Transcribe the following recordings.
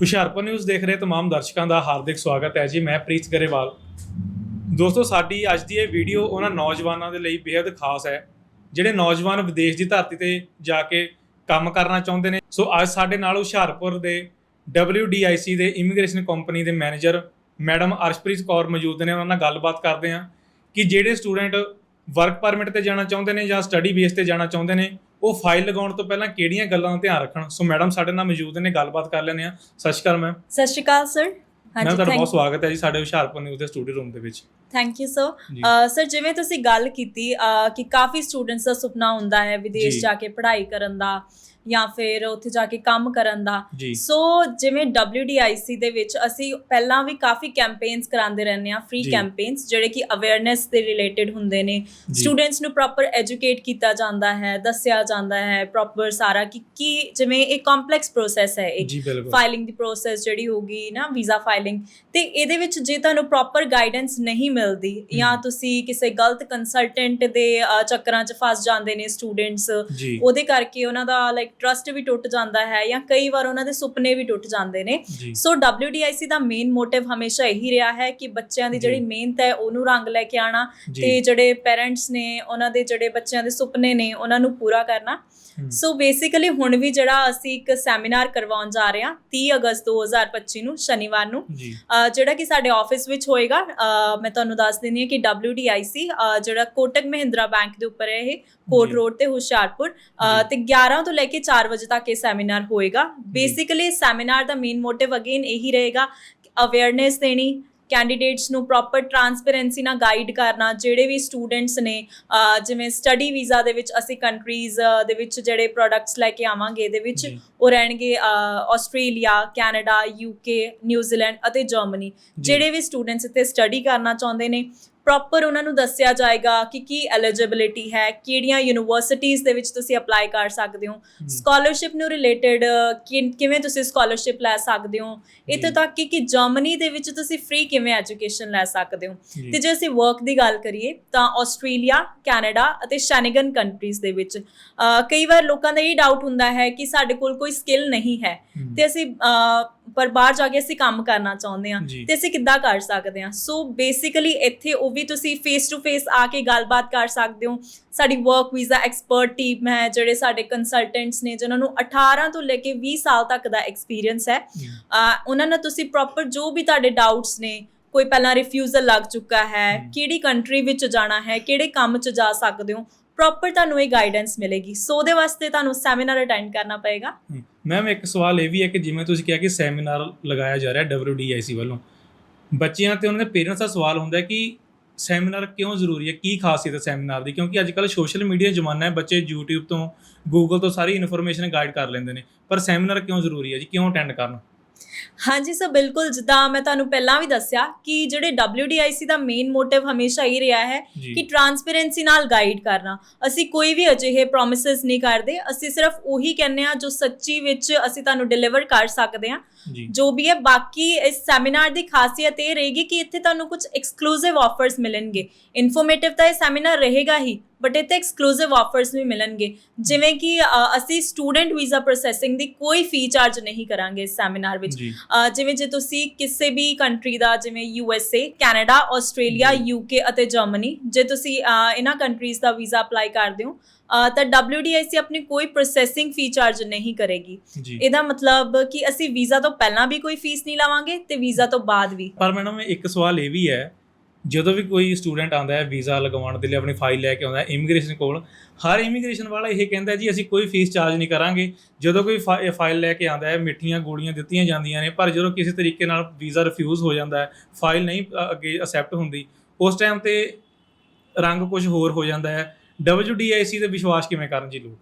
Hoshiarpur news ਦੇਖ ਰਹੇ तमाम ਦਰਸ਼ਕਾਂ ਦਾ ਹਾਰਦਿਕ ਸਵਾਗਤ ਹੈ ਜੀ, ਮੈਂ ਪ੍ਰੀਤ ਗਰੇਵਾਲ। ਦੋਸਤੋ, ਸਾਡੀ ਅੱਜ ਦੀ ਇਹ ਵੀਡੀਓ ਉਹਨਾਂ ਨੌਜਵਾਨਾਂ ਦੇ ਲਈ ਬੇहद ਖਾਸ ਹੈ, ਜਿਹੜੇ ਨੌਜਵਾਨ ਵਿਦੇਸ਼ ਦੀ ਧਰਤੀ ਤੇ ਜਾ ਕੇ ਕੰਮ ਕਰਨਾ ਚਾਹੁੰਦੇ ਨੇ। ਸੋ ਅੱਜ ਸਾਡੇ ਨਾਲ ਹੁਸ਼ਿਆਰਪੁਰ ਦੇ WDIC ਦੇ ਇਮੀਗ੍ਰੇਸ਼ਨ ਕੰਪਨੀ ਦੇ ਮੈਨੇਜਰ ਮੈਡਮ ਅਰਸ਼ਪ੍ਰੀਤ ਕੌਰ ਮੌਜੂਦ ਨੇ। ਉਹਨਾਂ ਨਾਲ ਗੱਲਬਾਤ ਕਰਦੇ ਆ ਕਿ ਜਿਹੜੇ ਸਟੂਡੈਂਟ ਵਰਕ ਪਰਮਿਟ ਤੇ ਜਾਣਾ ਚਾਹੁੰਦੇ ਨੇ ਜਾਂ ਸਟੱਡੀ ਬੇਸ ਤੇ ਜਾਣਾ ਚਾਹੁੰਦੇ ਨੇ ਉਹ ਫਾਈਲ ਲਗਾਉਣ ਤੋਂ ਪਹਿਲਾਂ ਕਿਹੜੀਆਂ ਗੱਲਾਂ ਦਾ ਧਿਆਨ ਰੱਖਣ? ਸੋ ਮੈਡਮ ਸਾਡੇ ਨਾਲ ਮੌਜੂਦ ਨੇ ਗੱਲਬਾਤ ਕਰ ਲੈਂਦੇ ਆ ਸਤਿ ਸ਼੍ਰੀ ਅਕਾਲ ਮੈਮ ਸਤਿ ਸ਼੍ਰੀ ਅਕਾਲ ਸਰ ਮੈਂ ਹਾਂਜੀ ਤੁਹਾਡਾ ਬਹੁਤ ਸਵਾਗਤ ਹੈ ਜੀ ਸਾਡੇ ਹੁਸ਼ਿਆਰਪੁਰ ਨਿਊਜ਼ ਦੇ ਸਟੂਡੀਓ ਰੂਮ ਦੇ ਵਿੱਚ। ਥੈਂਕ ਯੂ ਸਰ ਸਰ ਜਿਵੇਂ ਤੁਸੀਂ ਗੱਲ ਕੀਤੀ ਕਿ ਕਾਫੀ ਸਟੂਡੈਂਟਸ ਦਾ ਸੁਪਨਾ ਹੁੰਦਾ ਹੈ ਵਿਦੇਸ਼। ਜਾ ਕੇ ਪੜ੍ਹਾਈ ਕਰਨ ਦਾ। ਜਾਂ ਫਿਰ ਉੱਥੇ ਜਾ ਕੇ ਕੰਮ ਕਰਨ ਦਾ। ਸੋ ਜਿਵੇਂ WDIC ਦੇ ਵਿੱਚ ਅਸੀਂ ਪਹਿਲਾਂ ਵੀ ਕਾਫੀ ਕੈਂਪੇਨਸ ਕਰਾਉਂਦੇ ਰਹਿੰਦੇ ਆ ਫ੍ਰੀ। ਕੈਂਪੇਨਸ ਜਿਹੜੇ ਕਿ ਅਵੇਅਰਨੈਸ ਦੇ ਰਿਲੇਟਡ ਹੁੰਦੇ ਨੇ। ਸਟੂਡੈਂਟਸ ਨੂੰ ਪ੍ਰੋਪਰ ਐਜੂਕੇਟ ਕੀਤਾ ਜਾਂਦਾ ਹੈ ਦੱਸਿਆ ਜਾਂਦਾ ਹੈ ਪ੍ਰੋਪਰ ਸਾਰਾ ਕਿ ਕੀ ਜਿਵੇਂ ਇਹ ਕੰਪਲੈਕਸ ਪ੍ਰੋਸੈਸ ਹੈ ਇੱਕ ਫਾਈਲਿੰਗ ਦੀ ਪ੍ਰੋਸੈਸ ਜਿਹੜੀ ਹੋਗੀ ਨਾ ਵੀਜ਼ਾ ਫਾਈਲਿੰਗ ਤੇ ਇਹਦੇ ਵਿੱਚ ਜੇ ਤੁਹਾਨੂੰ ਪ੍ਰੋਪਰ ਗਾਈਡੈਂਸ ਨਹੀਂ ਮਿਲਦੀ ਜਾਂ ਤੁਸੀਂ ਕਿਸੇ ਗਲਤ ਕੰਸਲਟੈਂਟ ਦੇ ਚੱਕਰਾਂ 'ਚ ਫਸ ਜਾਂਦੇ ਨੇ ਸਟੂਡੈਂਟਸ ਉਹਦੇ ਕਰਕੇ ਉਹਨਾਂ ਦਾ ਲਾਈਕ ਟਰਸਟ ਵੀ ਟੁੱਟ ਜਾਂਦਾ ਹੈ ਜਾਂ ਕਈ ਵਾਰ ਉਹਨਾਂ ਦੇ ਸੁਪਨੇ ਵੀ ਟੁੱਟ ਜਾਂਦੇ ਨੇ। ਸੋ WDIC ਦਾ ਮੇਨ ਮੋਟਿਵ ਹਮੇਸ਼ਾ ਇਹੀ ਰਿਹਾ ਹੈ ਕਿ ਬੱਚਿਆਂ ਦੀ। ਜਿਹੜੀ ਮਿਹਨਤ ਹੈ ਉਹਨੂੰ ਰੰਗ ਲੈ ਕੇ ਆਣਾ ਤੇ ਜਿਹੜੇ ਪੇਰੈਂਟਸ ਨੇ ਉਹਨਾਂ ਦੇ ਜਿਹੜੇ ਬੱਚਿਆਂ ਦੇ ਸੁਪਨੇ ਨੇ ਉਹਨਾਂ ਨੂੰ ਪੂਰਾ ਕਰਨਾ। ਸੋ ਬੇਸਿਕਲੀ ਹੁਣ ਵੀ ਜਿਹੜਾ ਅਸੀਂ ਇੱਕ ਸੈਮੀਨਾਰ ਕਰਵਾਉਣ ਜਾ ਰਹੇ ਹਾਂ 30 ਅਗਸਤ 2025 ਨੂੰ ਸ਼ਨੀਵਾਰ ਨੂੰ। ਜਿਹੜਾ ਕਿ ਸਾਡੇ ਆਫਿਸ ਵਿੱਚ ਹੋਏਗਾ ਮੈਂ ਤੁਹਾਨੂੰ ਦੱਸ ਦਿੰਦੀ ਹਾਂ ਕਿ WDIC ਜਿਹੜਾ ਕੋਟਕ ਮਹਿੰਦਰਾ ਬੈਂਕ ਦੇ ਉੱਪਰ ਹੈ ਇਹ ਕੋਟ। ਰੋਡ ਤੇ ਹੁਸ਼ਿਆਰਪੁਰ। ਤੇ 11 ਤੋਂ ਲੈ ਕੇ 4 ਵਜੇ ਤੱਕ ਇਹ ਸੈਮੀਨਾਰ ਹੋਏਗਾ। ਬੇਸਿਕਲੀ ਸੈਮੀਨਾਰ ਦਾ ਮੇਨ ਮੋਟਿਵ ਅਗੇਨ ਇਹੀ ਰਹੇਗਾ ਅਵੇਅਰਨੈਸ ਦੇਣੀ ਕੈਂਡੀਡੇਟਸ ਨੂੰ ਪ੍ਰੋਪਰ ਟਰਾਂਸਪੇਰੈਂਸੀ ਨਾਲ ਗਾਈਡ ਕਰਨਾ ਜਿਹੜੇ ਵੀ ਸਟੂਡੈਂਟਸ ਨੇ ਜਿਵੇਂ ਸਟੱਡੀ ਵੀਜ਼ਾ ਦੇ ਵਿੱਚ ਅਸੀਂ ਕੰਟਰੀਜ਼ ਦੇ ਵਿੱਚ ਜਿਹੜੇ ਪ੍ਰੋਡਕਟਸ ਲੈ ਕੇ ਆਵਾਂਗੇ ਇਹਦੇ ਵਿੱਚ ਉਹ ਰਹਿਣਗੇ Australia Canada UK New Zealand ਅਤੇ ਜਰਮਨੀ। ਜਿਹੜੇ ਵੀ ਸਟੂਡੈਂਟਸ ਇੱਥੇ ਸਟੱਡੀ ਕਰਨਾ ਚਾਹੁੰਦੇ ਨੇ ਪ੍ਰੋਪਰ ਉਹਨਾਂ ਨੂੰ ਦੱਸਿਆ ਜਾਏਗਾ ਕਿ ਕੀ ਐਲੀਜੀਬਿਲਿਟੀ ਹੈ ਕਿਹੜੀਆਂ ਯੂਨੀਵਰਸਿਟੀਆਂ ਦੇ ਵਿੱਚ ਤੁਸੀਂ ਅਪਲਾਈ ਕਰ ਸਕਦੇ ਹੋ। ਸਕਾਲਰਸ਼ਿਪ ਨੂੰ ਰਿਲੇਟਡ ਕਿਵੇਂ ਤੁਸੀਂ ਸਕਾਲਰਸ਼ਿਪ ਲੈ ਸਕਦੇ ਹੋ ਇੱਥੇ। ਤੱਕ ਕਿ ਕਿ ਜਰਮਨੀ ਦੇ ਵਿੱਚ ਤੁਸੀਂ ਫ੍ਰੀ ਕਿਵੇਂ ਐਜੂਕੇਸ਼ਨ ਲੈ ਸਕਦੇ ਹੋ ਤੇ ਜੇ ਅਸੀਂ ਵਰਕ ਦੀ ਗੱਲ ਕਰੀਏ ਤਾਂ ਆਸਟ੍ਰੇਲੀਆ ਕੈਨੇਡਾ ਅਤੇ ਸ਼ੈਨਗਨ ਕੰਟਰੀਜ਼ ਦੇ ਵਿੱਚ ਕਈ ਵਾਰ ਲੋਕਾਂ ਦਾ ਇਹ ਡਾਊਟ ਹੁੰਦਾ ਹੈ ਕਿ ਸਾਡੇ ਕੋਲ ਕੋਈ ਸਕਿੱਲ ਨਹੀਂ ਹੈ ਤੇ ਅਸੀਂ ਪਰ ਬਾਹਰ ਜਾ ਕੇ ਅਸੀਂ ਕੰਮ ਕਰਨਾ ਚਾਹੁੰਦੇ ਹਾਂ ਜੀ। ਤੇ ਅਸੀਂ ਕਿੱਦਾਂ ਕਰ ਸਕਦੇ ਹਾਂ ਸੋ ਬੇਸਿਕਲੀ ਇੱਥੇ ਉਹ ਵੀ ਤੁਸੀਂ ਫੇਸ ਟੂ ਫੇਸ ਆ ਕੇ ਗੱਲਬਾਤ ਕਰ ਸਕਦੇ ਹੋ। ਸਾਡੀ ਵਰਕ ਵੀਜ਼ਾ ਐਕਸਪਰਟ ਟੀਮ ਹੈ ਜਿਹੜੇ ਸਾਡੇ ਕੰਸਲਟੈਂਟਸ ਨੇ ਜਿਨ੍ਹਾਂ ਨੂੰ 18 ਤੋਂ ਲੈ ਕੇ 20 ਸਾਲ ਤੱਕ ਦਾ ਐਕਸਪੀਰੀਅੰਸ ਹੈ। ਉਹਨਾਂ ਨਾਲ ਤੁਸੀਂ ਪ੍ਰੋਪਰ ਜੋ ਵੀ ਤੁਹਾਡੇ ਡਾਊਟਸ ਨੇ ਕੋਈ ਪਹਿਲਾਂ ਰਿਫਿਊਜ਼ਲ ਲੱਗ ਚੁੱਕਾ ਹੈ। ਕਿਹੜੀ ਕੰਟਰੀ ਵਿੱਚ ਜਾਣਾ ਹੈ ਕਿਹੜੇ ਕੰਮ 'ਚ ਜਾ ਸਕਦੇ ਹੋ ਪ੍ਰੋਪਰ ਤੁਹਾਨੂੰ ਇਹ ਗਾਈਡੈਂਸ ਮਿਲੇਗੀ। ਸੋ ਉਹਦੇ ਵਾਸਤੇ ਤੁਹਾਨੂੰ ਸੈਮੀਨਾਰ ਅਟੈਂਡ ਕਰਨਾ ਪਏਗਾ। ਮੈਮ ਇੱਕ ਸਵਾਲ ਇਹ ਵੀ ਹੈ ਕਿ ਜਿਵੇਂ ਤੁਸੀਂ ਕਿਹਾ ਕਿ ਸੈਮੀਨਾਰ ਲਗਾਇਆ ਜਾ ਰਿਹਾ WDIC ਵੱਲੋਂ। ਬੱਚਿਆਂ ਤੇ ਉਹਨਾਂ ਦੇ ਪੇਰੈਂਟਸ ਦਾ ਸਵਾਲ ਹੁੰਦਾ ਹੈ ਕਿ ਸੈਮੀਨਾਰ ਕਿਉਂ ਜ਼ਰੂਰੀ ਹੈ? ਕੀ ਖਾਸੀਅਤ ਹੈ ਸੈਮੀਨਾਰ ਦੀ? ਕਿਉਂਕਿ ਅੱਜ ਕੱਲ੍ਹ ਸੋਸ਼ਲ ਮੀਡੀਆ ਜ਼ਮਾਨਾ ਹੈ, ਬੱਚੇ YouTube ਤੋਂ, Google ਤੋਂ ਸਾਰੀ ਇਨਫੋਰਮੇਸ਼ਨ ਗਾਈਡ ਕਰ ਲੈਂਦੇ ਨੇ। ਪਰ ਸੈਮੀਨਾਰ ਕਿਉਂ ਜ਼ਰੂਰੀ ਹੈ ਜੀ? ਕਿਉਂ ਅਟੈਂਡ ਕਰਨ? ਹਾਂਜੀ ਸਰ ਬਿਲਕੁਲ। ਜਿੱਦਾਂ ਮੈਂ ਤੁਹਾਨੂੰ ਪਹਿਲਾਂ ਵੀ ਦੱਸਿਆ ਕਿ ਜਿਹੜੇ WDIC ਦਾ ਮੇਨ ਮੋਟਿਵ ਹਮੇਸ਼ਾ ਹੀ ਰਿਹਾ ਹੈ ਜੀ। ਕਿ ਟਰਾਂਸਪੇਰੈਂਸੀ ਨਾਲ ਗਾਈਡ ਕਰਨਾ। ਅਸੀਂ ਕੋਈ ਵੀ ਅਜਿਹੇ ਪ੍ਰੋਮਿਸਸ ਨਹੀਂ ਕਰਦੇ। ਅਸੀਂ ਸਿਰਫ ਉਹੀ ਕਹਿੰਦੇ ਆ ਜੋ ਸੱਚੀ ਵਿੱਚ ਅਸੀਂ ਤੁਹਾਨੂੰ ਡਿਲੀਵਰ ਕਰ ਸਕਦੇ ਆ ਜੀ। ਜੋ ਵੀ ਹੈ ਬਾਕੀ ਇਸ ਸੈਮੀਨਾਰ ਦੀ ਖਾਸੀਅਤ ਇਹ ਰਹੇਗੀ ਕਿ ਇੱਥੇ ਤੁਹਾਨੂੰ ਕੁਝ ਐਕਸਕਲੂਸਿਵ ਆਫਰਸ ਮਿਲਣਗੇ। ਇਨਫੋਰਮੇਟਿਵ ਤਾਂ ਇਹ ਸੈਮੀਨਾਰ ਰਹੇਗਾ ਹੀ। ਬਟ ਇੱਥੇ ਐਕਸਕਲੂਸਿਵ ਆਫਰਸ ਵੀ ਮਿਲਣਗੇ। ਜਿਵੇਂ ਕਿ ਅ, ਅਸੀਂ ਸਟੂਡੈਂਟ ਵੀਜ਼ਾ ਪ੍ਰੋਸੈਸਿੰਗ ਦੀ ਕੋਈ ਫੀ ਚਾਰਜ ਨਹੀਂ ਕਰਾਂਗੇ ਇਸ ਸੈਮੀਨਾਰ ਵਿੱਚ। ਜੀ। ਅ, ਜਿਵੇਂ ਜੇ ਤੁਸੀਂ ਕਿਸੇ ਵੀ ਕੰਟਰੀ ਦਾ ਜਿਵੇਂ U S A Canada Australia ਜੀ। ਯੂਕੇ ਅਤੇ ਜਰਮਨੀ ਜੇ ਤੁਸੀਂ ਅ, ਇਹਨਾਂ ਕੰਟਰੀਜ਼ ਦਾ ਵੀਜ਼ਾ ਅਪਲਾਈ ਕਰਦੇ ਹੋ ਅ, ਤਾਂ WDIC ਆਪਣੀ ਕੋਈ ਪ੍ਰੋਸੈਸਿੰਗ ਫੀ ਚਾਰਜ ਨਹੀਂ ਕਰੇਗੀ। ਜੀ। ਇਹਦਾ ਮਤਲਬ ਕਿ ਅਸੀਂ ਵੀਜ਼ਾ ਤੋਂ ਪਹਿਲਾਂ ਵੀ ਕੋਈ ਫੀਸ ਨਹੀਂ ਲਵਾਂਗੇ ਤੇ ਵੀਜ਼ਾ ਤੋਂ ਬਾਅਦ ਵੀ। ਪਰ ਮੈਡਮ ਇੱਕ ਸਵਾਲ ਇਹ ਵੀ ਹੈ ਜਦੋਂ ਵੀ ਕੋਈ ਸਟੂਡੈਂਟ ਆਉਂਦਾ ਹੈ ਵੀਜ਼ਾ ਲਗਵਾਉਣ ਦੇ ਲਈ, ਆਪਣੀ ਫਾਈਲ ਲੈ ਕੇ ਆਉਂਦਾ ਹੈ ਇਮੀਗ੍ਰੇਸ਼ਨ ਕੋਲ, ਹਰ ਇਮੀਗ੍ਰੇਸ਼ਨ ਵਾਲਾ ਇਹ ਕਹਿੰਦਾ ਜੀ, ਅਸੀਂ ਕੋਈ ਫੀਸ ਚਾਰਜ ਨਹੀਂ ਕਰਾਂਗੇ। ਜਦੋਂ ਕੋਈ ਫਾਈਲ ਲੈ ਕੇ ਆਉਂਦਾ ਹੈ, ਮਿੱਠੀਆਂ ਗੋਲੀਆਂ ਦਿੱਤੀਆਂ ਜਾਂਦੀਆਂ ਨੇ, ਪਰ ਜਦੋਂ ਕਿਸੇ ਤਰੀਕੇ ਨਾਲ ਵੀਜ਼ਾ ਰਿਫਿਊਜ਼ ਹੋ ਜਾਂਦਾ ਹੈ ਫਾਈਲ ਨਹੀਂ ਅੱਗੇ ਅਸੈਪਟ ਹੁੰਦੀ, ਉਸ ਟਾਈਮ ਤੇ ਰੰਗ ਕੁਝ ਹੋਰ ਹੋ ਜਾਂਦਾ ਹੈ। WDIC ਤੇ ਵਿਸ਼ਵਾਸ ਕਿਵੇਂ ਕਰਨ ਜੀ ਲੋਕ?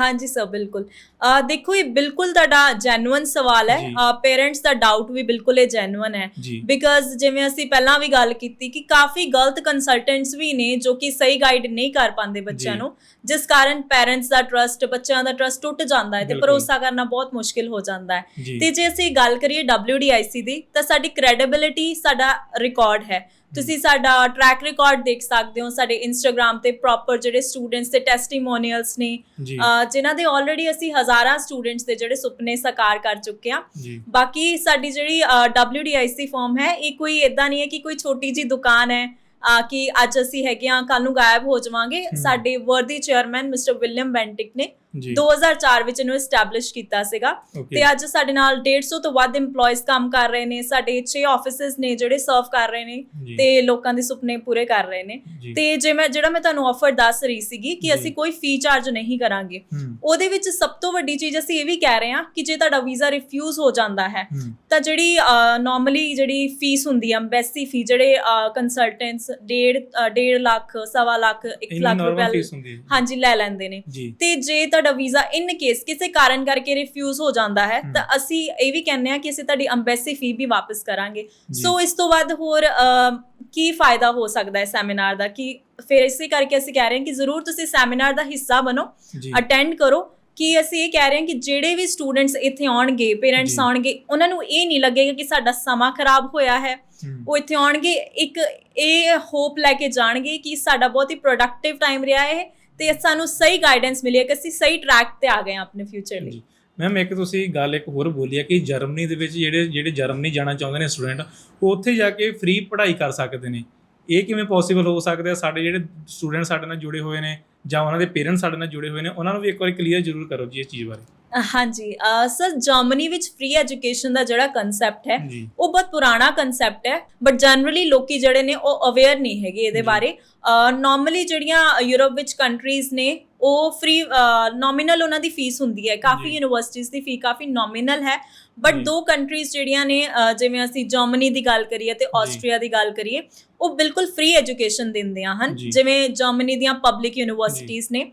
ਹਾਂਜੀ ਸਰ ਬਿਲਕੁਲ। ਅ, ਦੇਖੋ ਇਹ ਬਿਲਕੁਲ ਤੁਹਾਡਾ ਜੈਨੂਇਨ ਸਵਾਲ ਹੈ। ਜੀ। ਪੇਰੈਂਟਸ ਦਾ ਡਾਊਟ ਵੀ ਬਿਲਕੁਲ ਇਹ ਜੈਨੂਇਨ ਹੈ। ਜੀ। ਬਿਕਾਜ਼ ਜਿਵੇਂ ਅਸੀਂ ਪਹਿਲਾਂ ਵੀ ਗੱਲ ਕੀਤੀ ਕਿ ਕਾਫੀ ਗਲਤ ਕੰਸਲਟੈਂਟਸ ਵੀ ਨੇ ਜੋ ਕਿ ਸਹੀ ਗਾਈਡ ਨਹੀਂ ਕਰ ਪਾਉਂਦੇ ਬੱਚਿਆਂ ਜੀ। ਨੂੰ ਜਿਸ ਕਾਰਨ ਪੈਰੈਂਟਸ ਦਾ ਟਰਸਟ ਬੱਚਿਆਂ ਦਾ ਟਰਸਟ ਟੁੱਟ ਜਾਂਦਾ ਹੈ ਤੇ ਬਿਲਕੁਲ। ਭਰੋਸਾ ਕਰਨਾ ਬਹੁਤ ਮੁਸ਼ਕਿਲ ਹੋ ਜਾਂਦਾ ਹੈ। ਜੀ। ਤੇ ਜੇ ਅਸੀਂ ਗੱਲ ਕਰੀਏ WDIC ਦੀ ਤਾਂ ਸਾਡੀ ਕ੍ਰੈਡੀਬਿਲਿਟੀ ਸਾਡਾ ਰਿਕਾਰਡ ਹੈ। ਤੁਸੀਂ ਸਾਡਾ ਟਰੈਕ ਰਿਕਾਰਡ ਦੇਖ ਸਕਦੇ ਹੋ ਸਾਡੇ ਇੰਸਟਾਗ੍ਰam ਤੇ ਪ੍ਰੋਪਰ ਜਿਹੜੇ ਸਟੂਡੈਂਟਸ ਤੇ ਟੈਸਟੀਮੋਨੀਅਲਸ ਨੇ ਜਿਨ੍ਹਾਂ ਦੇ ਆਲਰੇਡੀ ਅਸੀਂ ਹਜ਼ਾਰਾਂ ਸਟੂਡੈਂਟਸ ਦੇ ਜਿਹੜੇ ਸੁਪਨੇ ਸਾਕਾਰ ਕਰ ਚੁੱਕੇ ਆ ਬਾਕੀ ਸਾਡੀ ਜਿਹੜੀ WDIC ਫਾਰਮ ਹੈ ਇਹ ਕੋਈ ਇਦਾਂ ਨਹੀਂ ਹੈ ਕਿ ਕੋਈ ਛੋਟੀ ਜੀ ਦੁਕਾਨ ਹੈ ਅਹ ਕਿ ਅੱਜ ਅਸੀਂ ਹੈਗੇ ਆ ਕੱਲ ਨੂੰ ਗਾਇਬ ਹੋ ਜਾਵਾਂਗੇ। ਸਾਡੇ ਵਰਦੀ ਚੇਅਰਮੈਨ ਮਿਸਟਰ ਵਿਲੀਅਮ ਬੈਂਟਿਕ ਨੇ 2004 ਵਿੱਚ ਇਹਨੂੰ ਐਸਟੈਬਲਿਸ਼ ਕੀਤਾ ਸੀਗਾ। ਤੇ ਅੱਜ ਸਾਡੇ ਨਾਲ 150 ਤੋਂ ਵੱਧ EMPLOYEES ਕੰਮ ਕਰ ਰਹੇ ਨੇ। ਸਾਡੇ 6 ਆਫਿਸਿਸ ਨੇ ਜਿਹੜੇ ਸਰਵ ਕਰ ਰਹੇ ਨੇ ਤੇ ਲੋਕਾਂ ਦੇ ਸੁਪਨੇ ਪੂਰੇ ਕਰ ਰਹੇ ਨੇ। ਤੇ ਜੇ ਮੈਂ ਜਿਹੜਾ ਮੈਂ ਤੁਹਾਨੂੰ ਆਫਰ ਦੱਸ ਰਹੀ ਸੀਗੀ ਕਿ। ਅਸੀਂ ਕੋਈ ਫੀ ਚਾਰਜ ਨਹੀਂ ਕਰਾਂਗੇ। ਉਹਦੇ ਵਿੱਚ ਸਭ ਤੋਂ ਵੱਡੀ ਚੀਜ਼ ਅਸੀਂ ਇਹ ਵੀ ਕਹਿ ਰਹੇ ਹਾਂ ਕਿ ਜੇ ਤੁਹਾਡਾ ਵੀਜ਼ਾ ਰਿਫਿਊਜ਼ ਹੋ ਜਾਂਦਾ ਹੈ ਤਾਂ ਜਿਹੜੀ ਨਾਰਮਲੀ ਜਿਹੜੀ ਫੀਸ ਹੁੰਦੀ ਹੈ ਐਮਬੈਸੀ ਫੀ ਜਿਹੜੇ ਕੰਸਲਟੈਂਟਸ 1.5 1.5 ਲੱਖ ਸਵਾ ਲੱਖ 1 ਇੰਨੀ ਲੱਖ ਰੁਪਏ ਹਾਂਜੀ ਲੈ ਲੈਂਦੇ ਨੇ। ਤੇ ਜੇ ਤੁਹਾਡਾ ਵੀਜ਼ਾ ਇਨ ਕੇਸ ਕਿਸੇ ਕਾਰਨ ਕਰਕੇ ਰਿਫਿਊਜ਼ ਹੋ ਜਾਂਦਾ ਹੈ। ਤਾਂ ਅਸੀਂ ਇਹ ਵੀ ਕਹਿੰਦੇ ਆ ਕਿ ਅਸੀਂ ਤੁਹਾਡੀ ਐਮਬੈਸੀ ਫੀ ਵੀ ਵਾਪਸ ਕਰਾਂਗੇ। ਸੋ ਇਸ ਤੋਂ ਬਾਅਦ ਹੋਰ ਕੀ ਫਾਇਦਾ ਹੋ ਸਕਦਾ ਹੈ ਸੈਮੀਨਾਰ ਦਾ? ਕਿ ਫਿਰ ਇਸੇ ਕਰਕੇ ਅਸੀਂ ਕਹਿ ਰਹੇ ਹਾਂ ਕਿ ਜ਼ਰੂਰ ਤੁਸੀਂ ਸੈਮੀਨਾਰ ਦਾ ਹਿੱਸਾ ਬਣੋ ਅਟੈਂਡ ਕਰੋ। ਕਿ ਅਸੀਂ ਇਹ ਕਹਿ ਰਹੇ ਹਾਂ ਕਿ ਜਿਹੜੇ ਵੀ ਸਟੂਡੈਂਟਸ ਇੱਥੇ ਆਉਣਗੇ ਪੇਰੈਂਟਸ। ਆਉਣਗੇ ਉਹਨਾਂ ਨੂੰ ਇਹ ਨਹੀਂ ਲੱਗੇਗਾ ਕਿ ਸਾਡਾ ਸਮਾਂ ਖਰਾਬ ਹੋਇਆ ਹੂੰ, ਉਹ ਇੱਥੇ ਆਉਣਗੇ ਇੱਕ ਇਹ ਹੋਪ ਲੈ ਕੇ ਜਾਣਗੇ ਕਿ ਸਾਡਾ ਬਹੁਤ ਹੀ ਪ੍ਰੋਡਕਟਿਵ ਟਾਈਮ ਰਿਹਾ ਹੈ। ਤੇ ਸਾਨੂੰ ਸਹੀ ਗਾਈਡੈਂਸ ਮਿਲੀ ਹੈ ਕਿ ਅਸੀਂ ਸਹੀ ਟਰੈਕ ਤੇ ਆ ਗਏ ਹਾਂ ਆਪਣੇ ਫਿਊਚਰ ਲਈ। ਮੈਮ ਇੱਕ ਤੁਸੀਂ ਗੱਲ ਇੱਕ ਹੋਰ ਬੋਲੀ ਹੈ ਕਿ ਜਰਮਨੀ ਦੇ ਵਿੱਚ ਜਿਹੜੇ ਜਿਹੜੇ ਜਰਮਨੀ ਜਾਣਾ ਚਾਹੁੰਦੇ ਨੇ ਸਟੂਡੈਂਟ ਉਹ ਉੱਥੇ ਜਾ ਕੇ ਫ੍ਰੀ ਪੜ੍ਹਾਈ ਕਰ ਸਕਦੇ ਨੇ। ਇਹ ਕਿਵੇਂ ਪੋਸੀਬਲ ਹੋ ਸਕਦਾ ਹੈ? ਸਾਡੇ ਜਿਹੜੇ ਸਟੂਡੈਂਟ ਸਾਡੇ ਨਾਲ ਜੁੜੇ ਹੋਏ ਨੇ ਜਾਂ ਉਹਨਾਂ ਦੇ ਪੇਰੈਂਟਸ ਸਾਡੇ ਨਾਲ ਜੁੜੇ ਹੋਏ ਨੇ ਉਹਨਾਂ ਨੂੰ ਵੀ ਇੱਕ ਵਾਰੀ ਕਲੀਅਰ ਜ਼ਰੂਰ ਕਰੋ ਜੀ ਇਸ ਚੀਜ਼ ਬਾਰੇ ਹਾਂਜੀ ਸਰ ਜਰਮਨੀ ਵਿੱਚ ਫ੍ਰੀ ਐਜੂਕੇਸ਼ਨ ਦਾ ਜਿਹੜਾ ਕਨਸੈਪਟ ਹੈ ਉਹ ਬਹੁਤ ਪੁਰਾਣਾ ਕਨਸੈਪਟ ਹੈ ਬਟ ਜਨਰਲੀ ਲੋਕੀ ਜਿਹੜੇ ਨੇ ਉਹ ਅਵੇਅਰ ਨਹੀਂ ਹੈਗੇ ਇਹਦੇ। ਬਾਰੇ ਨਾਰਮਲੀ ਜਿਹੜੀਆਂ ਯੂਰਪ ਵਿੱਚ ਕੰਟਰੀਜ਼ ਨੇ ਉਹ ਫ੍ਰੀ ਨੋਮੀਨਲ ਉਹਨਾਂ ਦੀ ਫੀਸ ਹੁੰਦੀ ਹੈ ਕਾਫੀ ਜੀ। ਯੂਨੀਵਰਸਿਟੀਜ਼ ਦੀ ਫੀ ਕਾਫੀ ਨੋਮੀਨਲ ਹੈ ਬਟ। ਦੋ ਕੰਟਰੀਜ਼ ਜਿਹੜੀਆਂ ਨੇ ਜਿਵੇਂ ਅਸੀਂ ਜਰਮਨੀ ਦੀ ਗੱਲ ਕਰੀਏ ਤੇ ਆਸਟਰੀਆ ਦੀ ਗੱਲ ਕਰੀਏ ਉਹ ਬਿਲਕੁਲ ਫ੍ਰੀ ਐਜੂਕੇਸ਼ਨ ਦਿੰਦੀਆਂ ਹਨ ਜੀ। ਜਿਵੇਂ ਜਰਮਨੀ ਦੀਆਂ ਪਬਲਿਕ ਯੂਨੀਵਰਸਿਟੀਜ਼ ਨੇ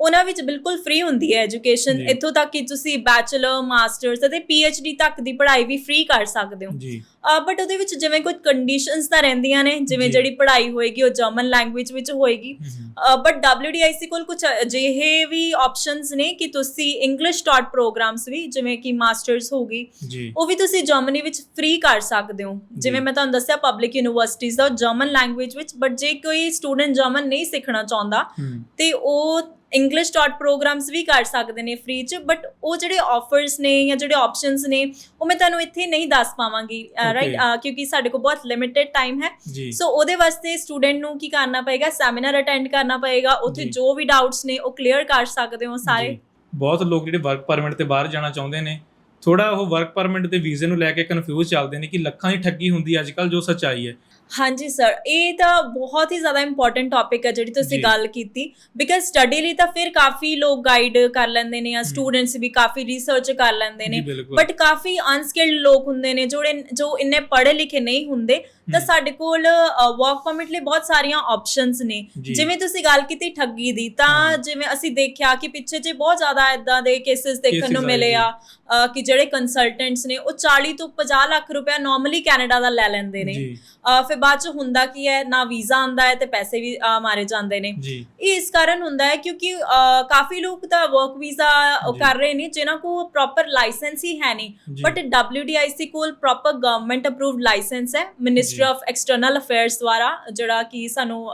ਉਹਨਾਂ ਵਿੱਚ ਬਿਲਕੁਲ ਫ੍ਰੀ ਹੁੰਦੀ ਹੈ ਐਜੂਕੇਸ਼ਨ। ਇੱਥੋਂ ਤੱਕ ਕਿ ਤੁਸੀਂ ਬੈਚਲਰ ਮਾਸਟਰਸ ਅਤੇ ਪੀਐਚਡੀ ਤੱਕ ਦੀ ਪੜ੍ਹਾਈ ਵੀ ਫ੍ਰੀ ਕਰ ਸਕਦੇ ਹੋ। ਜੀ। ਬਟ ਉਹਦੇ ਵਿੱਚ ਜਿਵੇਂ ਕੁਝ ਕੰਡੀਸ਼ਨਸ ਤਾਂ ਰਹਿੰਦੀਆਂ ਨੇ ਜਿਵੇਂ। ਜਿਹੜੀ ਪੜ੍ਹਾਈ ਹੋਏਗੀ ਉਹ ਜਰਮਨ ਲੈਂਗੁਏਜ ਵਿੱਚ ਹੋਏਗੀ। ਹੂੰ, ਬਟ WDIC ਕੋਲ ਕੁਝ ਅਜਿਹੇ ਵੀ ਆਪਸ਼ਨਸ ਨੇ ਕਿ ਤੁਸੀਂ ਇੰਗਲਿਸ਼ ਟਾਟ ਪ੍ਰੋਗਰਾਮਸ ਵੀ ਜਿਵੇਂ ਕਿ ਮਾਸਟਰਸ ਹੋਗੀ ਜੀ। ਉਹ ਵੀ ਤੁਸੀਂ ਜਰਮਨੀ ਵਿੱਚ ਫ੍ਰੀ ਕਰ ਸਕਦੇ ਹੋ। ਜਿਵੇਂ। ਮੈਂ ਤੁਹਾਨੂੰ ਦੱਸਿਆ ਪਬਲਿਕ ਯੂਨੀਵਰਸਿਟੀਜ਼ ਦਾ ਜਰਮਨ ਲੈਂਗੁਏਜ ਵਿੱਚ ਬਟ ਜੇ ਕੋਈ ਸਟੂਡੈਂਟ ਜਰਮਨ ਨਹੀਂ ਸਿੱਖਣਾ ਚਾਹੁੰਦਾ ਹੂੰ ਤੇ ਉਹ ਇੰਗਲਿਸ਼ ਟਾਟ ਪ੍ਰੋਗਰਾਮਸ ਵੀ ਕਰ ਸਕਦੇ ਨੇ ਫ੍ਰੀ ਚ ਬਟ ਉਹ ਜਿਹੜੇ ਆਫਰਸ ਨੇ ਜਾਂ ਜਿਹੜੇ ਆਪਸ਼ਨਸ ਨੇ ਉਹ ਮੈਂ ਤੁਹਾਨੂੰ ਇੱਥੇ ਨਹੀਂ ਦੱਸ ਪਾਵਾਂਗੀ ਰਾਈਟ ਕਿਉਂਕਿ ਸਾਡੇ ਕੋਲ ਬਹੁਤ ਲਿਮਿਟਿਡ ਟਾਈਮ ਹੈ। ਸੋ ਉਹਦੇ ਵਾਸਤੇ ਸਟੂਡੈਂਟ ਨੂੰ ਕੀ ਕਰਨਾ ਪਏਗਾ? ਸੈਮੀਨਾਰ ਅਟੈਂਡ ਕਰਨਾ ਪਏਗਾ। ਉੱਥੇ ਜੀ। ਵੀ ਡਾਊਟਸ ਨੇ ਉਹ ਕਲੀਅਰ ਕਰ ਸਕਦੇ ਹੋ ਸਾਰੇ। ਬਹੁਤ ਲੋਕ ਜਿਹੜੇ ਵਰਕ ਪਰਮਿਟ ਤੇ ਬਾਹਰ ਜਾਣਾ ਚਾਹੁੰਦੇ ਨੇ ਥੋੜਾ ਉਹ ਵਰਕ ਪਰਮਿਟ ਤੇ ਵੀਜ਼ੇ ਨੂੰ ਲੈ ਕੇ ਕਨਫਿਊਜ਼ ਚੱਲਦੇ ਨੇ ਕਿ ਲੱਖਾਂ ਦੀ ਠੱਗੀ ਹੁੰਦੀ ਹੈ ਅੱਜਕੱਲ ਜੋ ਸੱਚਾਈ ਹੈ। ਹਾਂਜੀ ਸਰ ਇਹ ਤਾਂ ਬਹੁਤ ਹੀ ਜ਼ਿਆਦਾ ਇੰਪੋਰਟੈਂਟ ਟੌਪਿਕ ਹੈ ਜਿਹੜੀ ਤੁਸੀਂ। ਗੱਲ ਕੀਤੀ ਬਿਕਾਜ਼ ਸਟੱਡੀ ਲਈ ਤਾਂ ਫਿਰ ਕਾਫੀ ਲੋਕ ਗਾਈਡ ਕਰ ਲੈਂਦੇ ਨੇ ਜਾਂ ਸਟੂਡੈਂਟਸ ਵੀ ਕਾਫੀ ਰਿਸਰਚ ਕਰ ਲੈਂਦੇ ਨੇ ਬਟ ਕਾਫੀ ਅਨਸਕਿਲਡ ਲੋਕ ਹੁੰਦੇ ਨੇ ਜਿਹੜੇ ਜੋ ਇੰਨੇ ਪੜ੍ਹੇ ਲਿਖੇ ਨਹੀਂ ਹੁੰਦੇ ਤਾਂ। ਸਾਡੇ ਕੋਲ ਵਰਕ ਪਰਮਿਟ ਲਈ ਬਹੁਤ ਸਾਰੀਆਂ ਆਪਸ਼ਨਸ ਨੇ। ਜਿਵੇਂ ਤੁਸੀਂ ਗੱਲ ਕੀਤੀ ਠੱਗੀ ਦੀ ਤਾਂ। ਜਿਵੇਂ ਅਸੀਂ ਦੇਖਿਆ ਕਿ ਪਿੱਛੇ ਜੇ ਬਹੁਤ ਜ਼ਿਆਦਾ ਇਦਾਂ ਦੇ ਕੇਸਿਸ ਦੇਖਣ ਨੂੰ ਮਿਲੇ। ਆ ਕਿ ਜਿਹੜੇ ਕੰਸਲਟੈਂਟਸ ਨੇ ਉਹ 40 ਤੋਂ 50 ਲੱਖ ਰੁਪਏ ਨਾਰਮਲੀ ਕੈਨੇਡਾ ਦਾ ਲੈ ਲੈਂਦੇ ਨੇ ਫਿਰ ਬਾਅਦ ਚ ਹੁੰਦਾ ਕੀ ਹੈ ਨਾ ਵੀਜ਼ਾ ਆਂਦਾ ਹੈ ਤੇ ਪੈਸੇ ਵੀ ਮਾਰੇ ਜਾਂਦੇ ਨੇ ਜੀ ਇਹ ਇਸ ਕਾਰਨ ਹੁੰਦਾ ਹੈ ਕਿਉਂਕਿ ਕਾਫੀ ਲੋਕ ਤਾਂ ਵਰਕ ਵੀਜ਼ਾ ਜੀ। ਕਰ ਰਹੇ ਨੇ ਜਿਨ੍ਹਾਂ ਕੋਲ ਪ੍ਰੋਪਰ ਲਾਇਸੈਂਸ ਹੀ ਹੈ ਨਹੀਂ ਜੀ। ਬਟ WDIC ਕੋਲ ਪ੍ਰੋਪਰ ਗਵਰਨਮੈਂਟ ਅਪਰੂਵਡ ਲਾਇਸੈਂਸ ਹੈ ਮਿਨਿਸਟਰੀ ਜੀ। ਆਫ ਐਕਸਟਰਨਲ ਅਫੇਅਰਸ ਦੁਆਰਾ ਜਿਹੜਾ ਕਿ ਸਾਨੂੰ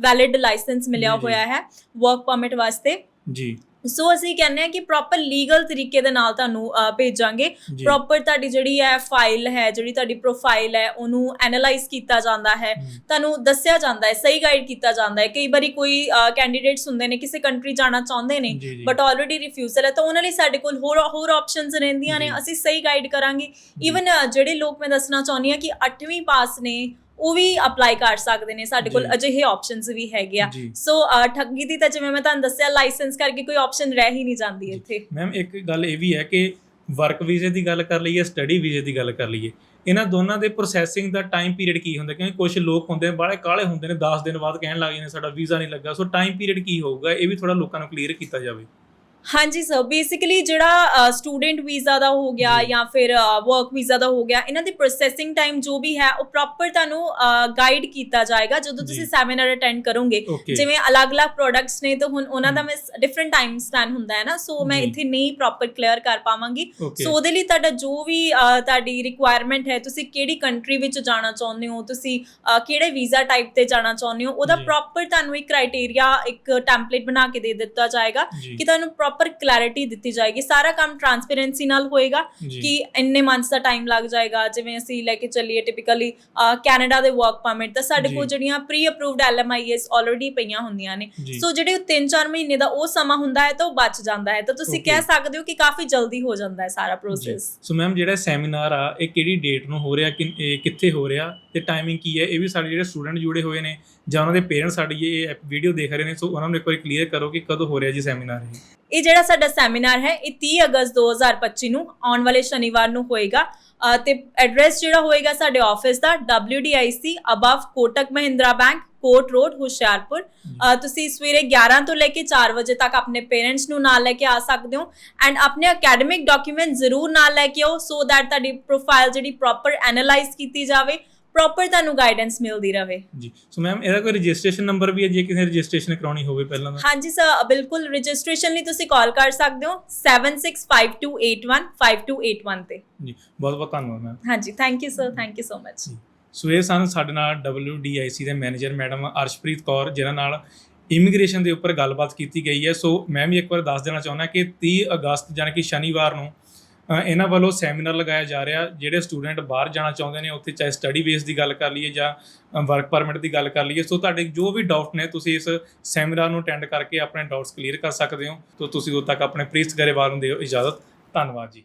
ਵੈਲਿਡ ਲਾਇਸੈਂਸ ਮਿਲਿਆ ਜੀ, ਜੀ। ਹੋਇਆ ਹੈ ਵਰਕ ਪਰਮਿਟ ਵਾਸਤੇ ਜੀ ਸੋ ਅਸੀਂ ਕਹਿੰਦੇ ਹਾਂ ਕਿ ਪ੍ਰੋਪਰ ਲੀਗਲ ਤਰੀਕੇ ਦੇ ਨਾਲ ਤੁਹਾਨੂੰ ਭੇਜਾਂਗੇ। ਪ੍ਰੋਪਰ ਤੁਹਾਡੀ ਜਿਹੜੀ ਹੈ ਫਾਈਲ ਹੈ ਜਿਹੜੀ ਤੁਹਾਡੀ ਪ੍ਰੋਫਾਈਲ ਹੈ ਉਹਨੂੰ ਐਨਾਲਾਈਜ਼ ਕੀਤਾ ਜਾਂਦਾ ਹੈ। ਤੁਹਾਨੂੰ ਦੱਸਿਆ ਜਾਂਦਾ ਹੈ ਸਹੀ ਗਾਈਡ ਕੀਤਾ ਜਾਂਦਾ ਹੈ। ਕਈ ਵਾਰੀ ਕੋਈ ਕੈਂਡੀਡੇਟਸ ਹੁੰਦੇ ਨੇ ਕਿਸੇ ਕੰਟਰੀ ਜਾਣਾ ਚਾਹੁੰਦੇ ਨੇ। ਬਟ ਆਲਰੇਡੀ ਰਿਫਿਊਜ਼ਲ ਹੈ ਤਾਂ ਉਹਨਾਂ ਲਈ ਸਾਡੇ ਕੋਲ ਹੋਰ ਹੋਰ ਆਪਸ਼ਨਸ ਰਹਿੰਦੀਆਂ ਨੇ। ਅਸੀਂ ਸਹੀ ਗਾਈਡ ਕਰਾਂਗੇ। ਈਵਨ ਜਿਹੜੇ ਲੋਕ ਮੈਂ ਦੱਸਣਾ ਚਾਹੁੰਦੀ ਹਾਂ ਕਿ 8ਵੀਂ ਪਾਸ ਨੇ ਉਹ ਵੀ ਅਪਲਾਈ ਕਰ ਸਕਦੇ ਨੇ ਸਾਡੇ ਕੋਲ। ਅਜਿਹੇ ਆਪਸ਼ਨਸ ਵੀ ਹੈਗੇ ਆ। ਜੀ। ਸੋ ਠੱਗੀ ਦੀ ਤਾਂ ਜਿਵੇਂ ਮੈਂ ਤੁਹਾਨੂੰ ਦੱਸਿਆ ਲਾਇਸੈਂਸ ਕਰਕੇ ਕੋਈ ਆਪਸ਼ਨ ਰਹਿ ਹੀ ਨਹੀਂ ਜਾਂਦੀ ਇੱਥੇ। ਮੈਮ ਇੱਕ ਗੱਲ ਇਹ ਵੀ ਹੈ ਕਿ ਵਰਕ ਵੀਜ਼ੇ ਦੀ ਗੱਲ ਕਰ ਲਈਏ ਸਟੱਡੀ ਵੀਜ਼ੇ ਦੀ ਗੱਲ ਕਰ ਲਈਏ ਇਹਨਾਂ ਦੋਨਾਂ ਦੇ ਪ੍ਰੋਸੈਸਿੰਗ ਦਾ ਟਾਈਮ ਪੀਰੀਅਡ ਕੀ ਹੁੰਦਾ? ਕਿਉਂਕਿ ਕੁਝ ਲੋਕ ਹੁੰਦੇ ਨੇ ਬਾਹਲੇ ਕਾਲੇ ਹੁੰਦੇ ਨੇ 10 ਦਿਨ ਬਾਅਦ ਕਹਿਣ ਲੱਗ ਜਾਂਦੇ ਸਾਡਾ ਵੀਜ਼ਾ ਨਹੀਂ ਲੱਗਾ। ਸੋ ਟਾਈਮ ਪੀਰੀਅਡ ਕੀ ਹੋਊਗਾ? ਇਹ ਵੀ ਥੋੜਾ ਲੋਕਾਂ ਨੂੰ ਕਲੀਅਰ ਕੀਤਾ ਜਾਵੇ। ਹਾਂਜੀ ਸਰ ਬੇਸਿਕਲੀ ਜਿਹੜਾ ਸਟੂਡੈਂਟ ਵੀਜ਼ਾ ਦਾ ਹੋ ਗਿਆ ਜੀ। ਫਿਰ ਵਰਕ ਵੀਜ਼ਾ ਦਾ ਹੋ ਗਿਆ ਇਹਨਾਂ ਦੀ ਪ੍ਰੋਸੈਸਿੰਗ ਟਾਈਮ ਜੋ ਵੀ ਹੈ ਉਹ ਪ੍ਰੋਪਰ ਤੁਹਾਨੂੰ ਗਾਈਡ ਕੀਤਾ ਜਾਏਗਾ ਜਦੋਂ ਤੁਸੀਂ। ਸੈਮੀਨਾਰ ਅਟੈਂਡ ਕਰੋਗੇ ਜਿਵੇਂ ਅਲੱਗ-ਅਲੱਗ ਪ੍ਰੋਡਕਟਸ ਨੇ ਤਾਂ ਹੁਣ ਉਹਨਾਂ ਦਾ ਮੈਂ ਡਿਫਰੈਂਟ ਟਾਈਮ ਸਪੈਨ ਹੁੰਦਾ ਹੈ ਨਾ ਸੋ ਮੈਂ। ਇੱਥੇ ਨਹੀਂ ਪ੍ਰੋਪਰ ਕਲੀਅਰ ਕਰ ਪਾਵਾਂਗੀ ਸੋ ਉਹਦੇ ਲਈ ਤੁਹਾਡਾ ਜੋ ਵੀ ਤੁਹਾਡੀ ਰਿਕੁਆਇਰਮੈਂਟ ਹੈ ਤੁਸੀਂ ਕਿਹੜੀ ਕੰਟਰੀ ਵਿੱਚ ਜਾਣਾ ਚਾਹੁੰਦੇ ਹੋ ਤੁਸੀਂ ਕਿਹੜੇ ਵੀਜ਼ਾ ਟਾਈਪ ਤੇ ਜਾਣਾ ਚਾਹੁੰਦੇ ਹੋ ਉਹਦਾ। ਪ੍ਰੋਪਰ ਤੁਹਾਨੂੰ ਇੱਕ ਕ੍ਰਾਈਟੇਰੀਆ ਇੱਕ ਟੈਂਪਲੇਟ ਬਣਾ ਕੇ ਦੇ ਦਿੱਤਾ ਜਾਏਗਾ ਕਿ ਤੁਹਾਨੂੰ ਪ੍ਰੋਪਰ ਕਲੈਰਿਟੀ ਦਿੱਤੀ ਜਾਏਗੀ। ਸਾਰਾ ਕੰਮ ਟਰਾਂਸਪੇਰੈਂਸੀ ਨਾਲ ਹੋਏਗਾ ਕਿ ਇੰਨੇ ਮੰਥਸ ਦਾ ਟਾਈਮ ਲੱਗ ਜਾਏਗਾ। ਜਿਵੇਂ ਅਸੀਂ ਲੈ ਕੇ ਚੱਲੀਏ ਟਿਪੀਕਲੀ ਕੈਨੇਡਾ ਦੇ ਵਰਕ ਪਰਮਿਟ ਤਾਂ ਸਾਡੇ ਕੋਲ। ਜਿਹੜੀਆਂ ਪ੍ਰੀ ਅਪਰੂਵਡ ਐਲਐਮਆਈਐਸ ਆਲਰੇਡੀ ਪਈਆਂ ਹੁੰਦੀਆਂ ਨੇ। ਸੋ ਜਿਹੜੇ 3-4 ਮਹੀਨੇ ਦਾ ਉਹ ਸਮਾਂ ਹੁੰਦਾ ਹੈ ਤਾਂ ਉਹ ਬਚ ਜਾਂਦਾ ਹੈ। ਤਾਂ ਤੁਸੀਂ. ਕਹਿ ਸਕਦੇ ਹੋ ਕਿ ਕਾਫੀ ਜਲਦੀ ਹੋ ਜਾਂਦਾ ਹੈ ਸਾਰਾ ਪ੍ਰੋਸੈਸ ਸੋ ਮੈਮ ਜਿਹੜਾ ਸੈਮੀਨਾਰ ਆ ਇਹ ਕਿਹੜੀ ਡੇਟ ਨੂੰ ਹੋ ਰਿਹਾ ਕਿੱਥੇ ਹੋ ਰਿਹਾ? ਤੇ ਟਾਈਮਿੰਗ ਕੀ ਹੈ? ਇਹ ਵੀ ਸਾਡੇ ਜਿਹੜੇ ਸਟੂਡੈਂਟ ਜੁੜੇ ਹੋਏ ਨੇ ਜਾਂ ਉਹਨਾਂ ਦੇ ਪੇਰੈਂਟਸ ਸਾਡੀ ਇਹ ਵੀਡੀਓ ਦੇਖ ਰਹੇ ਨੇ ਸੋ ਉਹਨਾਂ ਨੂੰ ਇੱਕ ਵਾਰੀ ਕਲੀਅਰ ਕਰੋ ਕਿ ਕਦੋਂ ਹੋ ਰਿਹਾ ਜੀ ਸੈਮੀਨਾਰ ਇਹ। ਇਹ ਜਿਹੜਾ ਸਾਡਾ ਸੈਮੀਨਾਰ ਹੈ, ਇਹ 30 ਅਗਸਤ 2025 ਨੂੰ ਆਉਣ ਵਾਲੇ ਸ਼ਨੀਵਾਰ ਨੂੰ ਹੋਏਗਾ। ਤੇ ਐਡਰੈਸ ਜਿਹੜਾ ਹੋਏਗਾ ਸਾਡੇ ਆਫਿਸ ਦਾ WDIC above Kotak Mahindra bank court road Hoshiarpur ਤੁਸੀਂ ਸਵੇਰੇ 11 ਤੋਂ ਲੈ ਕੇ 4 ਵਜੇ ਤੱਕ ਆਪਣੇ ਪੇਰੈਂਟਸ ਨੂੰ ਨਾਲ ਲੈ ਕੇ ਆ ਸਕਦੇ ਹੋ। ਐਂਡ ਆਪਣੇ ਅਕੈਡਮਿਕ ਡਾਕੂਮੈਂਟ ਜ਼ਰੂਰ ਨਾਲ ਲੈ ਕੇ ਆਓ ਸੋ ਦੈਟ ਤੁਹਾਡੀ ਪ੍ਰੋਫਾਈਲ ਜਿਹੜੀ ਪ੍ਰੋਪਰ ਐਨਾਲਾਈਜ਼ ਕੀਤੀ ਜਾਵੇ। ਪ੍ਰੋਪਰ ਤੁਹਾਨੂੰ ਗਾਈਡੈਂਸ ਮਿਲਦੀ ਰਹੇ ਜੀ। ਸੋ ਮੈਮ ਇਹਦਾ ਕੋਈ ਰਜਿਸਟ੍ਰੇਸ਼ਨ ਨੰਬਰ ਵੀ ਹੈ ਜੇ ਕਿਸੇ ਰਜਿਸਟ੍ਰੇਸ਼ਨ ਕਰਾਉਣੀ ਹੋਵੇ ਪਹਿਲਾਂ ਦਾ ਹਾਂਜੀ ਸਰ ਬਿਲਕੁਲ। ਰਜਿਸਟ੍ਰੇਸ਼ਨ ਲਈ ਤੁਸੀਂ ਕਾਲ ਕਰ ਸਕਦੇ ਹੋ 7652815281 ਤੇ। ਜੀ ਬਹੁਤ ਬਹੁਤ ਧੰਨਵਾਦ ਮੈਮ ਹਾਂਜੀ thank you sir thank you so much so ਇਹ ਸਨ ਸਾਡੇ ਨਾਲ WDIC ਦੇ ਮੈਨੇਜਰ ਮੈਡਮ ਅਰਸ਼ਪ੍ਰੀਤ ਕੌਰ ਜਿਨ੍ਹਾਂ ਨਾਲ ਇਮੀਗ੍ਰੇਸ਼ਨ ਦੇ ਉੱਪਰ ਗੱਲਬਾਤ ਕੀਤੀ ਗਈ ਹੈ। ਸੋ ਮੈਂ ਵੀ ਇੱਕ ਵਾਰ ਦੱਸ ਦੇਣਾ ਚਾਹੁੰਦਾ ਕਿ 30 ਅਗਸਤ ਯਾਨੀ ਕਿ ਸ਼ਨੀਵਾਰ ਨੂੰ ਇਹਨਾਂ ਵੱਲੋਂ ਸੈਮੀਨਾਰ ਲਗਾਇਆ ਜਾ ਰਿਹਾ, ਜਿਹੜੇ ਸਟੂਡੈਂਟ ਬਾਹਰ ਜਾਣਾ ਚਾਹੁੰਦੇ ਨੇ, ਉੱਥੇ ਚਾਹੇ ਸਟੱਡੀ ਬੇਸ ਦੀ ਗੱਲ ਕਰ ਲਈਏ ਜਾਂ ਵਰਕ ਪਰਮਿਟ ਦੀ ਗੱਲ ਕਰ ਲਈਏ, ਸੋ ਤੁਹਾਡੇ ਜੋ ਵੀ ਡਾਊਟ ਨੇ, ਤੁਸੀਂ ਇਸ ਸੈਮੀਨਾਰ ਨੂੰ ਅਟੈਂਡ ਕਰਕੇ ਆਪਣੇ ਡਾਊਟਸ ਕਲੀਅਰ ਕਰ ਸਕਦੇ ਹੋ। ਤੋ ਤੁਸੀਂ ਉਦੋਂ ਤੱਕ ਆਪਣੇ ਪ੍ਰੀਤ ਗਰੇਵਾਲ ਨੂੰ ਦਿਓ ਇਜਾਜ਼ਤ, ਧੰਨਵਾਦ ਜੀ।